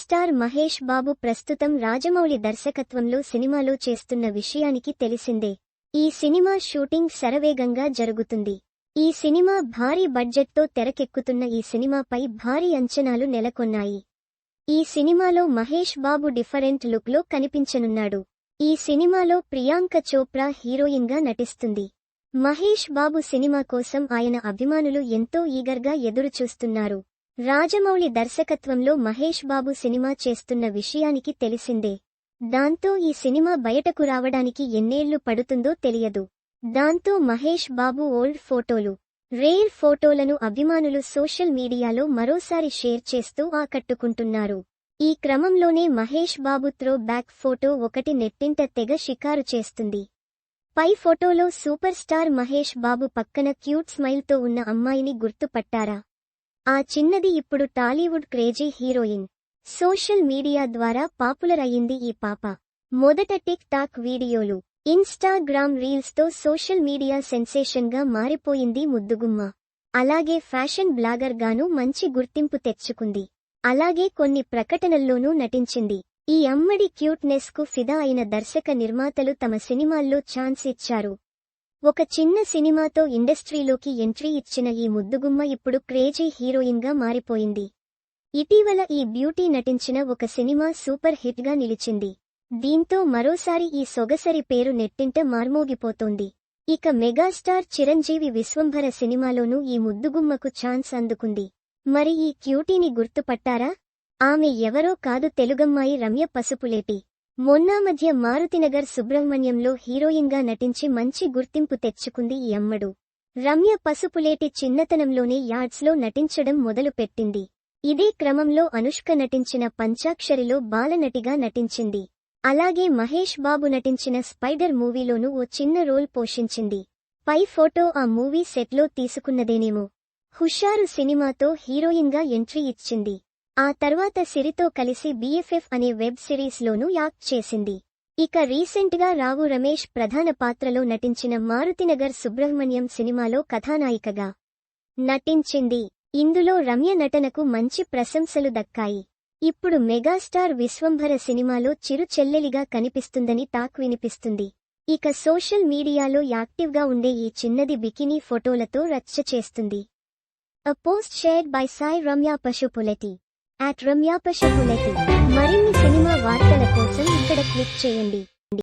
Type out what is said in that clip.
Star Mahesh Babu ప్రస్తుతం రాజమౌళి దర్శకత్వంలో సినిమాలో చేస్తున్న విషయానికి తెలిసిందే. ఈ సినిమా షూటింగ్ శరవేగంగా జరుగుతుంది. ఈ సినిమా భారీ బడ్జెట్తో తెరకెక్కుతున్న ఈ సినిమాపై భారీ అంచనాలు నెలకొన్నాయి. ఈ సినిమాలో మహేష్ బాబు డిఫరెంట్ లుక్లో కనిపించనున్నాడు. ఈ సినిమాలో ప్రియాంక చోప్రా హీరోయిన్గా నటిస్తుంది. మహేష్ బాబు సినిమా కోసం ఆయన అభిమానులు ఎంతో ఈగర్గా ఎదురుచూస్తున్నారు. రాజమౌళి దర్శకత్వంలో మహేష్ బాబు సినిమా చేస్తున్న విషయానికి తెలిసిందే. దాంతో ఈ సినిమా బయటకు రావడానికి ఎన్నేళ్ళు పడుతుందో తెలియదు. దాంతో మహేష్ బాబు ఓల్డ్ ఫోటోలు రేర్ ఫోటోలను అభిమానులు సోషల్ మీడియాలో మరోసారి షేర్ చేస్తూ ఆకట్టుకుంటున్నారు. ఈ క్రమంలోనే Mahesh Babu throw back photo ఒకటి నెట్టింట తెగ షికారు చేస్తుంది. పై ఫోటోలో సూపర్ స్టార్ మహేష్ బాబు పక్కన క్యూట్ స్మైల్తో ఉన్న అమ్మాయిని గుర్తుపట్టారా? ఆ చిన్నది ఇప్పుడు Tollywood crazy heroine. Social media ద్వారా పాపులర్ అయింది ఈ పాప. మొదట టిక్ టాక్ వీడియోలు ఇన్స్టాగ్రామ్ రీల్స్తో సోషల్ మీడియా సెన్సేషన్గా మారిపోయింది ముద్దుగుమ్మ. అలాగే ఫ్యాషన్ బ్లాగర్ గాను మంచి గుర్తింపు తెచ్చుకుంది. అలాగే కొన్ని ప్రకటనల్లోనూ నటించింది. ఈ అమ్మడి క్యూట్నెస్కు ఫిదా అయిన దర్శక నిర్మాతలు తమ సినిమాల్లో ఛాన్స్ ఇచ్చారు. ఒక చిన్న సినిమాతో ఇండస్ట్రీలోకి ఎంట్రీ ఇచ్చిన ఈ ముద్దుగుమ్మ ఇప్పుడు క్రేజీ హీరోయిన్గా మారిపోయింది. ఇటీవల ఈ బ్యూటీ నటించిన ఒక సినిమా సూపర్ హిట్గా నిలిచింది. దీంతో మరోసారి ఈ సొగసరి పేరు నెట్టింట మార్మోగిపోతోంది. ఇక మెగాస్టార్ చిరంజీవి విశ్వంభర సినిమాలోనూ ఈ ముద్దుగుమ్మకు ఛాన్స్ అందుకుంది. మరి ఈ క్యూటీని గుర్తుపట్టారా? ఆమె ఎవరో కాదు తెలుగమ్మాయి రమ్య పసుపులేటి. మొన్నా మధ్య మారుతినగర్ సుబ్రహ్మణ్యంలో హీరోయిన్గా నటించి మంచి గుర్తింపు తెచ్చుకుంది ఈ అమ్మడు. రమ్య పసుపులేటి చిన్నతనంలోనే యాడ్స్లో నటించడం మొదలుపెట్టింది. ఇదే క్రమంలో అనుష్క నటించిన పంచాక్షరిలో బాలనటిగా నటించింది. అలాగే మహేష్ బాబు నటించిన స్పైడర్ మూవీలోనూ ఓ చిన్న రోల్ పోషించింది. పై ఫోటో ఆ మూవీ సెట్లో తీసుకున్నదేనేమో. హుషారు సినిమాతో హీరోయిన్గా ఎంట్రీ ఇచ్చింది. ఆ తర్వాత సిరితో కలిసి బీఎఫ్ఎఫ్ అనే వెబ్ సిరీస్లోనూ యాక్ట్ చేసింది. ఇక రీసెంట్గా రావు రమేష్ ప్రధాన పాత్రలో నటించిన మారుతినగర్ సుబ్రహ్మణ్యం సినిమాలో కథానాయికగా నటించింది. ఇందులో రమ్య నటనకు మంచి ప్రశంసలు దక్కాయి. ఇప్పుడు మెగాస్టార్ విశ్వంభర సినిమాలో చిరు చెల్లెలిగా కనిపిస్తుందని టాక్ వినిపిస్తుంది. ఇక సోషల్ మీడియాలో యాక్టివ్గా ఉండే ఈ చిన్నది బికినీ ఫోటోలతో రచ్చ చేస్తుంది. A post shared by Sai Ramya Pasupuleti at రమ్యాపశ bulletin మరిన్ని సినిమా వార్తల కోసం ఇక్కడ క్లిక్ చేయండి.